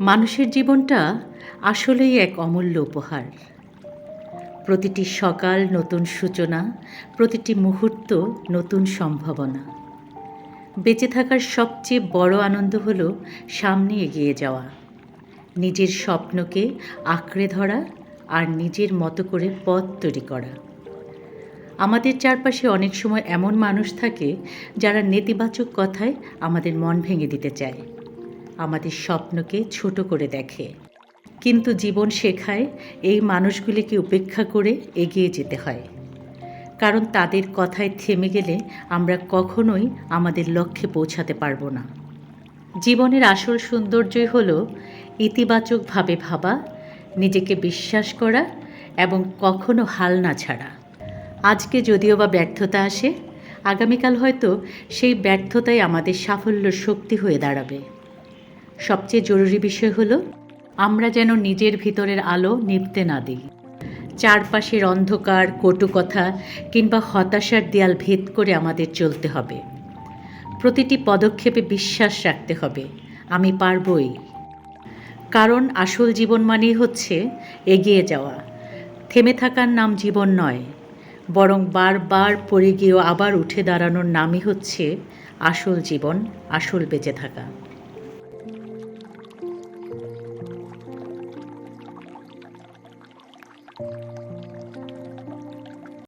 মানুষের জীবনটা আসলেই এক অমূল্য উপহার। প্রতিটি সকাল নতুন সূচনা, প্রতিটি মুহূর্ত নতুন সম্ভাবনা। বেঁচে থাকার সবচেয়ে বড় আনন্দ হলো সামনে এগিয়ে যাওয়া। নিজের স্বপ্নকে আঁকড়ে ধরা আর নিজের মতো করে পথ তৈরি করা। আমাদের চারপাশে অনেক সময় এমন মানুষ থাকে যারা নেতিবাচক কথায় আমাদের মন ভেঙে দিতে চায়। আমাদের স্বপ্নকে ছোট করে দেখে। কিন্তু জীবন শেখায় এই মানুষগুলিকে উপেক্ষা করে এগিয়ে যেতে হয়। কারণ তাদের কথায় থেমে গেলে আমরা কখনোই আমাদের লক্ষ্যে পৌঁছাতে পারব না। জীবনের আসল সৌন্দর্যই হল ইতিবাচকভাবে ভাবা, নিজেকে বিশ্বাস করা এবং কখনো হাল না ছাড়া। আজকে যদিও বা ব্যর্থতা আসে, আগামীকাল হয়তো সেই ব্যর্থতাই আমাদের সাফল্য শক্তি হয়ে দাঁড়াবে। সবচেয়ে জরুরি বিষয় হলো, আমরা যেন নিজের ভিতরের আলো নিভতে না দিই। চারপাশের অন্ধকার, কটু কথা কিংবা হতাশার দেয়াল ভেদ করে আমাদের চলতে হবে। প্রতিটি পদক্ষেপে বিশ্বাস রাখতে হবে, আমি পারবই। কারণ আসল জীবন মানেই হচ্ছে এগিয়ে যাওয়া। থেমে থাকার নাম জীবন নয়, বরং বারবার পড়ে গিয়েও আবার উঠে দাঁড়ানোর নামই হচ্ছে আসল জীবন, আসল বেঁচে থাকা।